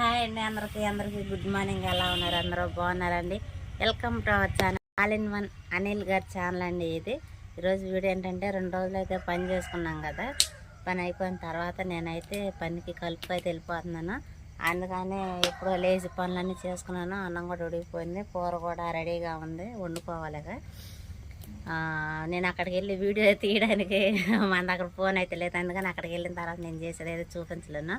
Hi అండి అందరికీ అందరికీ గుడ్ మార్నింగ్. ఎలా ఉన్నారు? అందరూ బాగున్నారండి? Welcome to our channel. All in one Anil గారి ఛానల్ అండి ఇది. ఈరోజు వీడియో ఏంటంటే రెండు రోజులు అయితే పని చేసుకున్నాం కదా. పని అయిపోయిన తర్వాత నేనైతే పనికి కలుపు అయితే వెళ్ళిపోతున్నాను. అందుకనే ఎప్పుడో లేచి పనులన్నీ చేసుకున్నాను. అన్నం కూడా ఉడికిపోయింది. కూర కూడా రెడీగా ఉంది. వండుకోవాలిగా. నేను అక్కడికి వెళ్ళి వీడియో తీయడానికి మన దగ్గర ఫోన్ అయితే లేదు. అందుకని అక్కడికి వెళ్ళిన తర్వాత నేను చేసేది ఏదో చూపించలేను.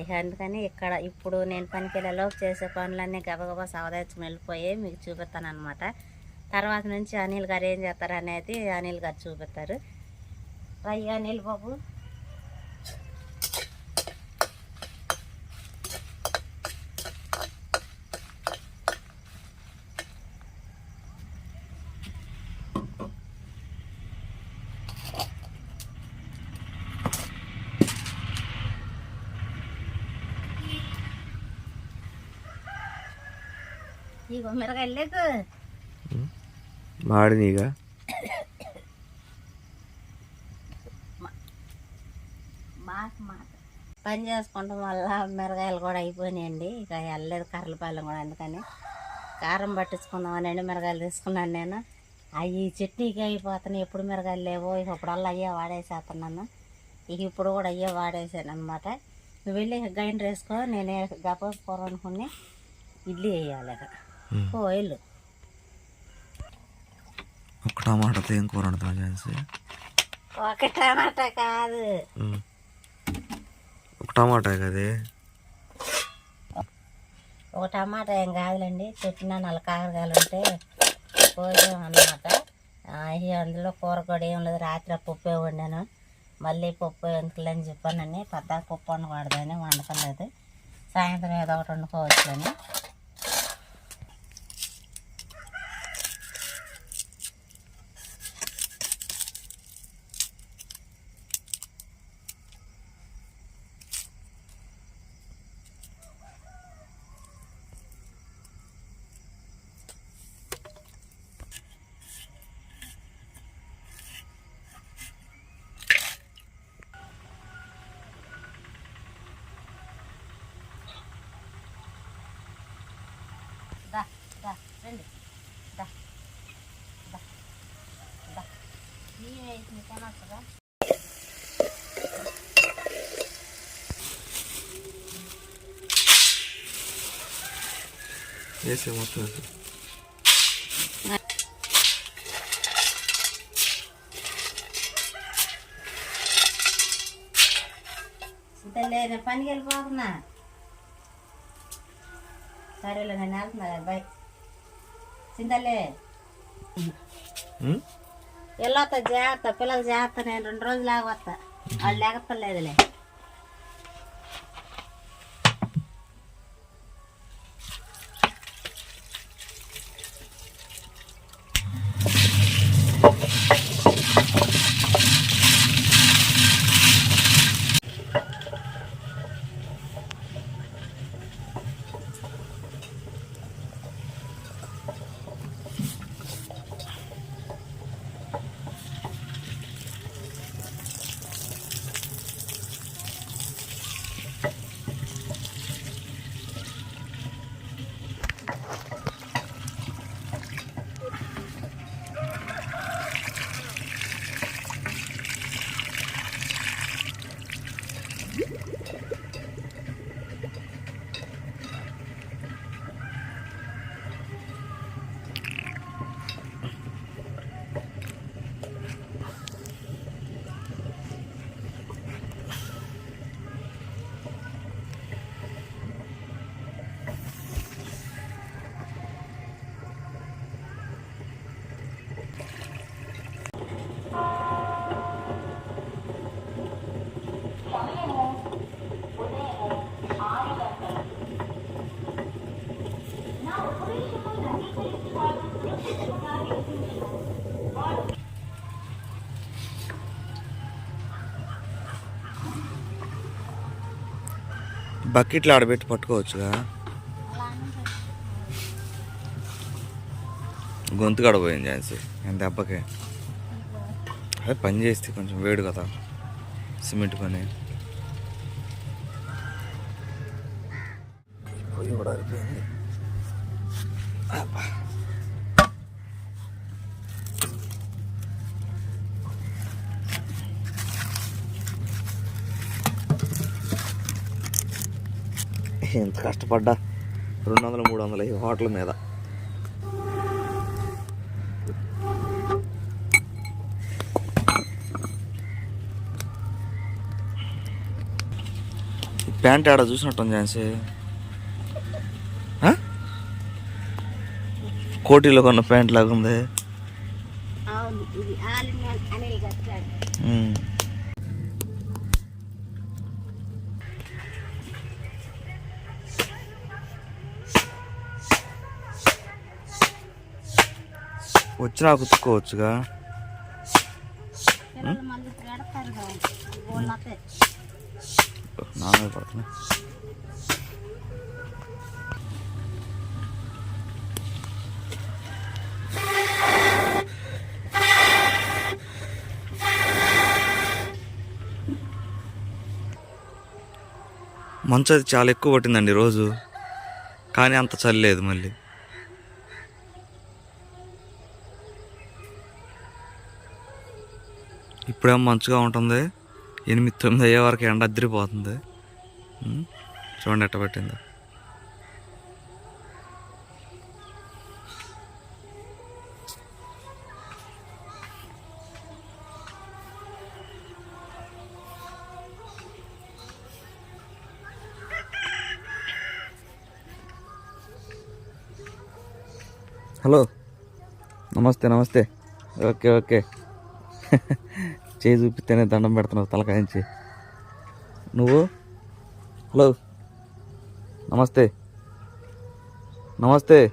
ఇక అందుకని ఇక్కడ ఇప్పుడు నేను పనికి వెళ్ళేలోపు చేసే పనులన్నీ గబగబా సవదాచి వెళ్ళిపోయి మీకు చూపిస్తాను అనమాట తర్వాత నుంచి అనిల్ గారు ఏం చేస్తారు అనేది అనిల్ గారు చూపిస్తారు రయ్య అనిల్ బాబు. లేకు. మాట పని చేసుకోవడం వల్ల మిరగాయలు కూడా అయిపోయినాయండి. ఇక వెళ్ళలేదు కర్రలపాలెం కూడా అందుకని. కారం పట్టించుకుందామని ఎండు మిరగాయలు తీసుకున్నాను నేను. అవి చట్నీకి అయిపోతున్నాయి. ఎప్పుడు మిరగాయలు లేవో ఇక ఇప్పుడల్లా అయ్యే వాడేసేస్తున్నాను. ఇక ఇప్పుడు కూడా అయ్యే వాడేసాను అనమాట నువ్వు వెళ్ళి గ్రైండర్ వేసుకో. నేను గప్ప కూర అనుకుని ఇడ్లీ వేయాలి. ఓ వెళ్ళు. ఒక టమాటాతో ఏం కూర వండుతాం చేసి ఒక టమాటా కాదు. ఒక టమాటా కదే? ఒక టమాటా ఏం కాదులేండి చెట్టిన నల్ల కాకరకాయలు ఉంటే కోసాం అన్నమాట అందులో కూర కూడా ఏం లేదు రాత్రి పప్పు వండాను. మళ్ళీ పప్పు ఎందుకులని చెప్పానని పెద్ద పప్పు వండకూడదని వండకలేదు సాయంత్రం ఏదో ఒకటి వండుకోవచ్చు దా రండి. దా దా దా. బియ్యం వేసి తినొచ్చుగా వేసే మొత్తం వేసే. పనికి వెళ్ళిపోతున్నా. సరేలే నేను వెళ్తున్నా బాయ్ చింతలే ఉం? వెళ్ళొస్తా జాగ్రత్త పిల్లలు జాగ్రత్త నేను రెండు రోజులు ఆగి వస్తా వాళ్ళు లేకపోలేదులే బకెట్లు ఆడబెట్టి పట్టుకోవచ్చుగా? గొంతు కడపోయింది ఝాన్సీ ఎంత దెబ్బకి? అదే పని చేస్తే కొంచెం వేడు కదా సిమెంట్ పని. కూడా అబ్బా. ఎంత కష్టపడ్డా? రెండు వందలు మూడు వందలు ఈ హోటల్ మీద. ప్యాంట్ ఆడ చూసినట్టు ఝాన్సీ? ఆ? కోటిలో కొన్న ప్యాంట్ లాగా వచ్చినా. నామే పడుతున్నా మంచు అది చాలా ఎక్కువ పట్టిందండి రోజు. కానీ అంత చల్లేదు మళ్ళీ. ఇప్పుడేమో మంచుగా ఉంటుంది. ఎనిమిది తొమ్మిది అయ్యే వరకు ఎండ అద్దరిపోతుంది. చూడండి ఎట్ట పెట్టిందో. హలో. నమస్తే నమస్తే. Okay okay. చేయి చూపిస్తేనే దండం పెడుతున్నావు తలకాయించి నువ్వు? హలో. నమస్తే. నమస్తే.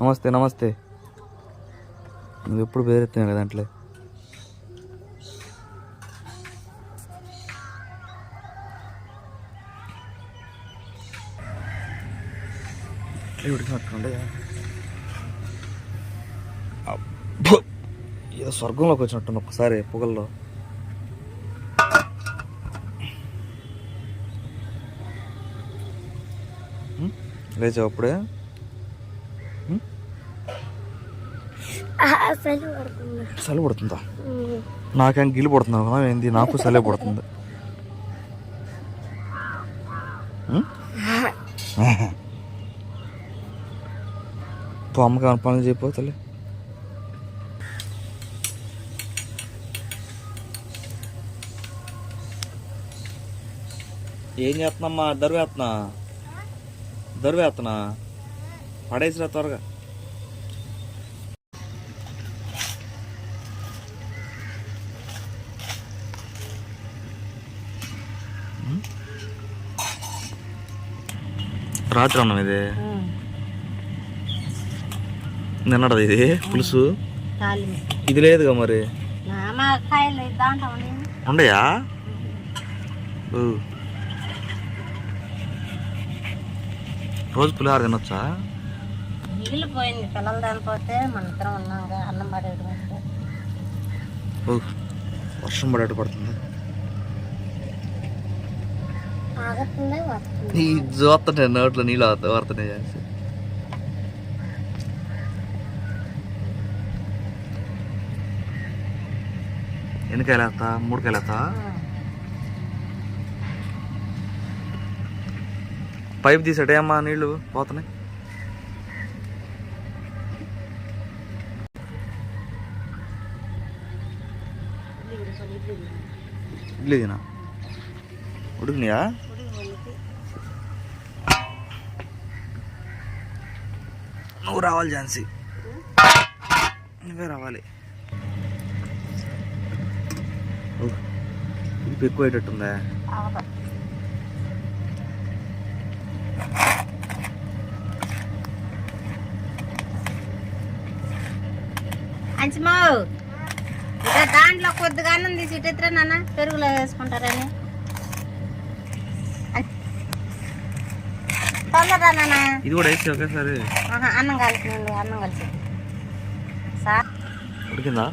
నమస్తే నమస్తే. నువ్వు ఎప్పుడు బెదిరెత్తున్నావు కదా దాంట్లో? ఏదో స్వర్గంలోకి వచ్చినట్టుంది ఒక్కసారి పొగల్లో. ఉం? లేచావు అప్పుడే? చలి పడుతుందా. నాకేం గిలి పడుతున్నావు ఏంది? నాకు చలి పడుతుంది. అమ్మకి పనులు చెప్పు ఏం చేస్తున్నామ్మా? దరువేస్తున్నా దరువేస్తున్నా పడేసిరా త్వరగా? రాత్రి అన్నం ఇది. నిన్నడది ఇది? పులుసు. ఇది లేదుగా మరి. ఉండయా? రోజు పులిహార తినొచ్చా? మిగిలిపోయింది పిల్లలు దానిపోతే మన ఇద్దరం ఉన్నాగా అన్నం పడేది ఊ. వర్షం పడేట్టు పడుతుంది. ఈ చూస్తుంటే నోట్లో నీళ్ళు అవుతాయి వస్తున్నాయి చేసి. ఎన్ని కాయలు వేస్తా మూడు కాయలు వేస్తా పైప్ తీసాడే అమ్మా నీళ్ళు పోతున్నాయి. ఇడ్లీ తినా? ఉడికినాయా? నువ్వు రావాలి ఝాన్సీ. నువ్వే రావాలి. ఓ, ఇది ఎక్కువ అయ్యేటట్టుందా? అవదు అంచమో. ఇక దాంట్లో కొద్దిగా అన్నం తీసి ఇట్లా నాన్న పెరుగులో వేసుకుంటారని. తొందరరా నాన్న. ఇది కూడా వేసి ఒకేసారి అన్నం కలిసి అన్నం కలిసి సార్. ఉడికిందా?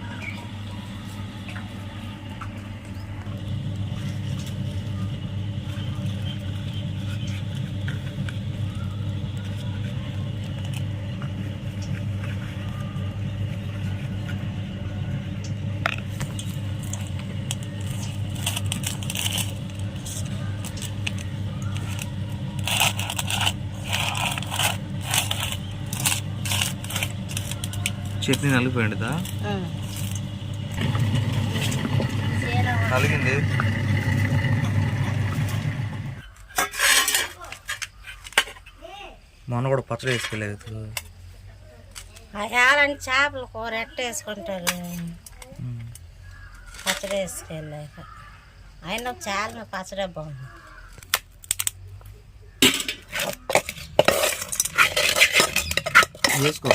చట్నీ నలిగిపోయిందా? నలిగింది. మొన్న కూడా పచ్చడి వేసుకెళ్ళలేదు అలాంటి చేపల కూర ఎట్ట వేసుకుంటారు? పచ్చడి వేసుకెళ్ళాక. అయినా చాలా పచ్చడే బాగుంది. వేసుకో.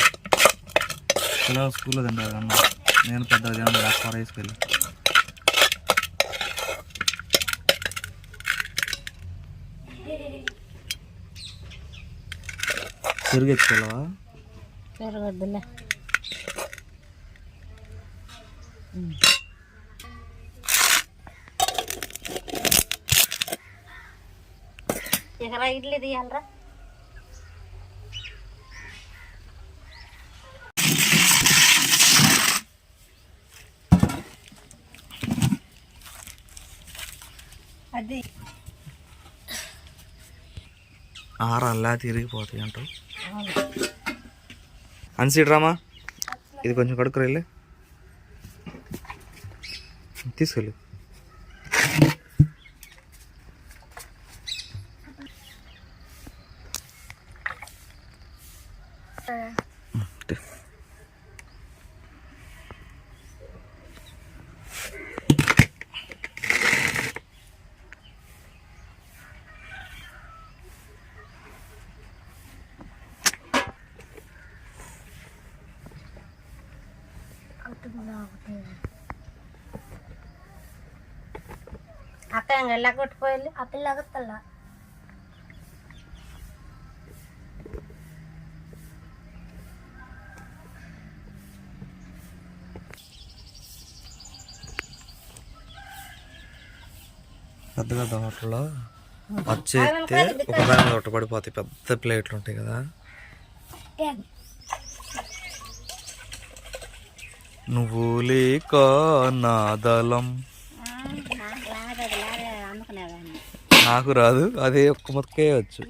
పిల్లలు స్కూల్లో తింటారు అన్న నేను పెద్ద ఏమన్నా కూర వేసుకెళ్ళి పెరుగు ఎత్తుకెళ్ళవా? పెరగొద్దులే. ఇక్కడ ఇడ్లీ తీయాలరా అది ఆరల్లా తిరిగిపోతాయి అంటావు. అన్సీడ్రామా ఇది కొంచెం కడుక్కురా వెళ్ళి తీసుకెళ్ళు. అక్క పిల్ల అగత్తల్లా పెద్ద పెద్ద హోటల్లో వచ్చి ఎత్తే ఒక దాని మీద ఒకటి పడిపోతాయి పెద్ద ప్లేట్లు ఉంటాయి కదా. నువ్వు లేక నా నాకు రాదు అదే ఒక్క మొత్తే వచ్చు.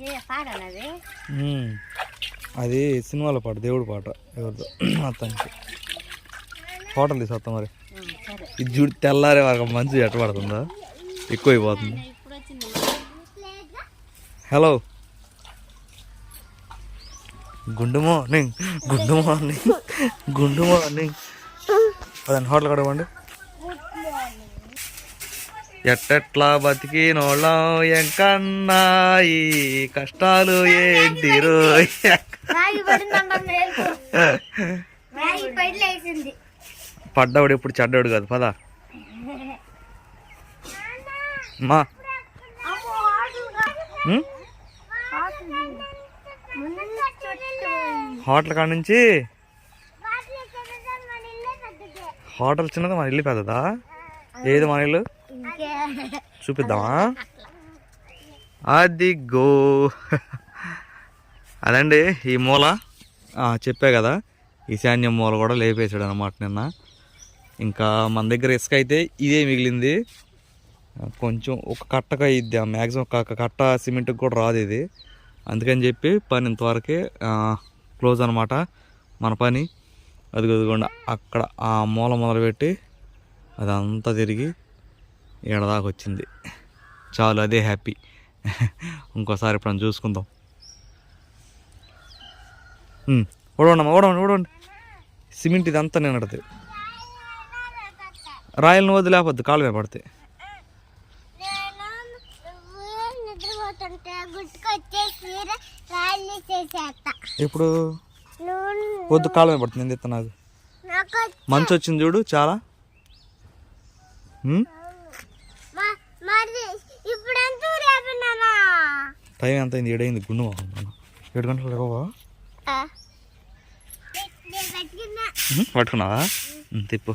అది? సినిమాల పాట దేవుడు పాట ఎవరిదో మొత్తానికి హోటల్ తీసుకొస్తాం మరి. ఇది చూడు తెల్లారే వరకు మంచి ఎట్ట పడుతుందా? ఎక్కువ అయిపోతుంది హలో. గుండు మార్నింగ్ గుండు మార్నింగ్ గుండు మార్నింగ్. అదండి హోటల్ కడగండి ఎట్టెట్లా బతికినోళ్ళం? ఎంకన్నా ఈ కష్టాలు ఏంటి రోయ్ పడ్డాడు ఎప్పుడు చెడ్డాడు కాదు పదా. మా? హోటల్ కాడ నుంచి? హోటల్ చిన్నది మన ఇల్లు పెద్దదా? ఏది మన ఇల్లు? చూపిద్దామా? అది గో అదండి ఈ మూల. చెప్పా కదా ఈశాన్యం మూల కూడా లేపేసాడు అనమాట నిన్న. ఇంకా మన దగ్గర ఇసుక అయితే ఇదే మిగిలింది. కొంచెం ఒక కట్టగా ఇద్ది మ్యాక్సిమం ఒక కట్ట సిమెంట్కి కూడా రాదు ఇది. అందుకని చెప్పి పని ఇంతవరకే క్లోజ్ అనమాట మన పని. అది అదిగోండి అక్కడ ఆ మూల మొదలుపెట్టి అదంతా తిరిగి దాకా వచ్చింది. చాలు అదే హ్యాపీ. ఇంకోసారి ఇప్పుడు చూసుకుందాం. ఉమ్, ఓడవండి ఓడవండి సిమెంట్ ఇదంతా నిన్నడది రాయలను వదిలేపద్దు కాలు పడితే ఇప్పుడు వద్దు కాలు మీద పడుతుంది ఎందుకు నాకు. మంచు వచ్చింది చూడు చాలా ఉమ్, మ- మరి ఇప్పుడు ఎంత లేపినానా టైం ఎంత అయింది? ఏడైంది? గుండు మొహం. ఏడు గంటలు లేవా పట్టుకున్నావా? తిప్పు.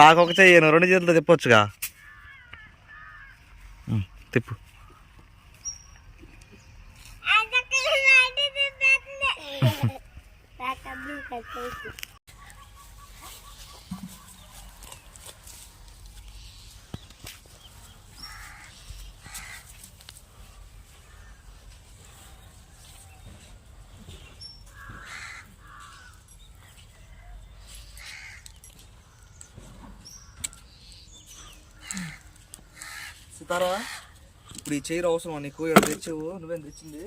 నాకు ఒక చెయ్యను రెండు చేతులతో తిప్పొచ్చుగా. తిప్పు. తారా ఇప్పుడు ఈ చైర్ అవసరం నీకు? ఇక్కడ తెచ్చావు? నువ్వేం తెచ్చింది?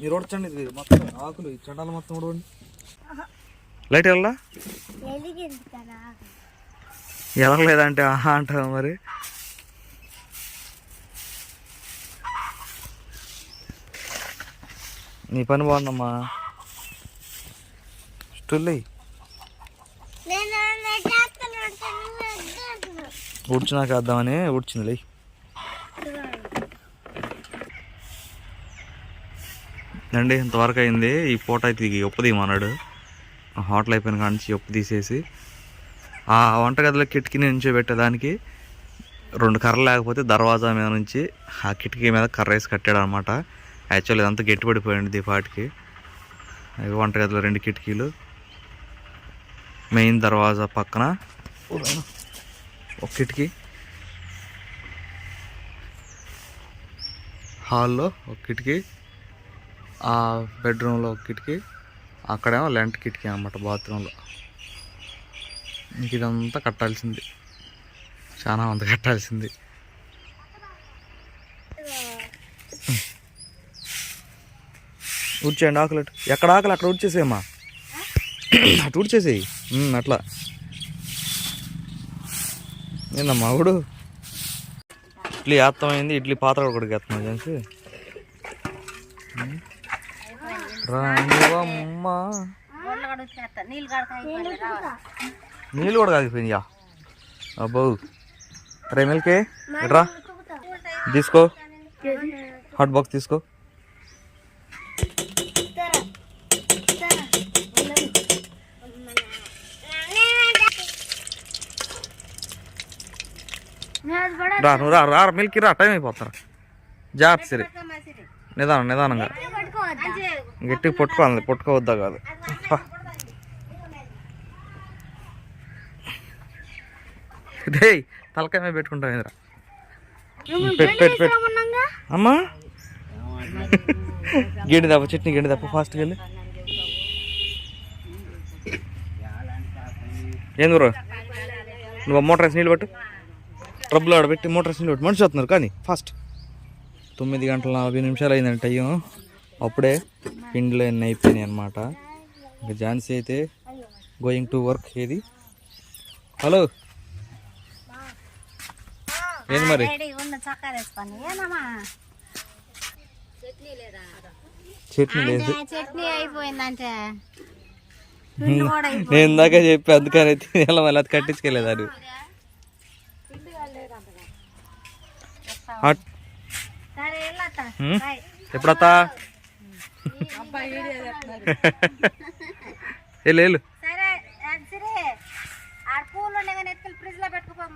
మీరు ఉడచండి ఇది. మొత్తం ఆకులు ఈ చెండాలు మొత్తం ఉడవండి లైట్ వెళ్ళా వెలిగించుతారా ఎలగలేదంటే ఆహా అంటావా మరి? నీ పని బాగుందమ్మా. స్టూల్ నేను నేను చేస్తాను అంటే నువ్వు వద్దు. ఉడిచినాక వేద్దామని ఉడిచింది లే. అండి ఇంతవరకు అయింది. ఈ పూట అయితే ఇది ఉప్పు తీయమన్నాడు హోటల్ అయిపోయిన కాడ నుంచి ఉప్పు తీసేసి ఆ వంటగదిలో కిటికీ నుంచి పెట్టేదానికి రెండు కర్రలు లేకపోతే దర్వాజా మీద నుంచి ఆ కిటికీ మీద కర్ర వేసి కట్టాడు అనమాట యాక్చువల్ ఇదంతా గట్టిపడిపోయింది దీపాటికి. అవి వంటగదిలో రెండు కిటికీలు. మెయిన్ దర్వాజా పక్కన. ఒక కిటికీ. హాల్లో ఒక కిటికీ. ఆ బెడ్రూమ్లో ఒక కిటికీ. అక్కడేమో లెంట్ కిటికీ అన్నమాట బాత్రూంలో ఇంక ఇదంతా కట్టాల్సింది. చాలా మంది కట్టాల్సింది. ఊడ్చేయండి ఆకులు. ఎక్కడ ఆకలి? అక్కడ ఊడ్చేసేయమ్మా. అటు ఊడ్చేసేయి. ఉమ్, అట్లా. ఏందమ్మా అవుడు ఇడ్లీ ఆప్తమైంది ఇడ్లీ పాత్ర కూడా ఎత్తున్నావు చేసి నీళ్ళు కూడా కాగిపోయినాయా అబ్బో. రే మిల్కే ఎట్రా? తీసుకో. హాట్ బాక్స్ తీసుకో. రా నువ్వు రా రా మిల్కి రా టైం అయిపోతారా జాగ్రత్త సరే. నిదానం నిదానంగా. గట్టిగా పట్టుకోవాలి పట్టుకోవద్దా కాదు. డేయ్ తలకాయ మీద పెట్టుకుంటాం ఎదురా పెట్టు పెట్టు పెట్టు అమ్మా. గిడి దప్ప చట్నీ గిడి దప్ప ఫాస్ట్గా వెళ్ళి. ఏం గురు నువ్వు మోటార్ వేసి నీళ్ళు పట్టు. ట్రబ్బులు ఆడ పెట్టి మోటార్ పట్టు మనిషి వస్తున్నారు కానీ ఫాస్ట్. తొమ్మిది గంటల నలభై నిమిషాలు అయిందండి టైం అప్పుడే పిండిలో ఎన్ని అయిపోయినాయి అనమాట ఇంకా ఝాన్సీ అయితే గోయింగ్ టు వర్క్ ఏది? హలో. ఏంది మరి? చట్నీ లేదు? చట్నీ అయిపోయిందంటే. నేను ఇందాక చెప్పి అందుకని తినేలా మళ్ళీ అది కట్టించుకెళ్ళేది అది అట్- సరే వెళ్ళత్తా హ్మ్? ఎప్పుడత్తా వెళ్ళు వెళ్ళు సరే అది సరే ఆడ పూలు ఉండే కానీ ఎత్తులు ఫ్రిడ్జ్లో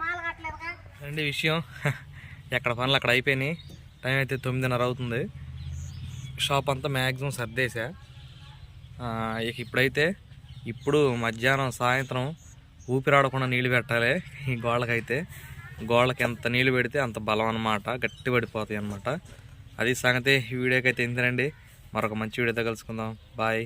మాల కట్టలేదుగా. రండి విషయం. ఎక్కడ పనులు అక్కడ అయిపోయినాయి. టైం అయితే తొమ్మిదిన్నర అవుతుంది. షాప్ అంతా మ్యాక్సిమం సర్దేశా. ఇక ఇప్పుడైతే ఇప్పుడు మధ్యాహ్నం సాయంత్రం ఊపిరాడకుండా నీళ్ళు పెట్టాలి. ఈ గోళ్ళకైతే గోళ్ళకి ఎంత నీళ్ళు పెడితే అంత బలం అనమాట గట్టి పడిపోతాయి అనమాట అది సంగతి ఈ వీడియోకి అయితే ఇంతేనండి. మరొక మంచి వీడియోతో కలుసుకుందాం. బాయ్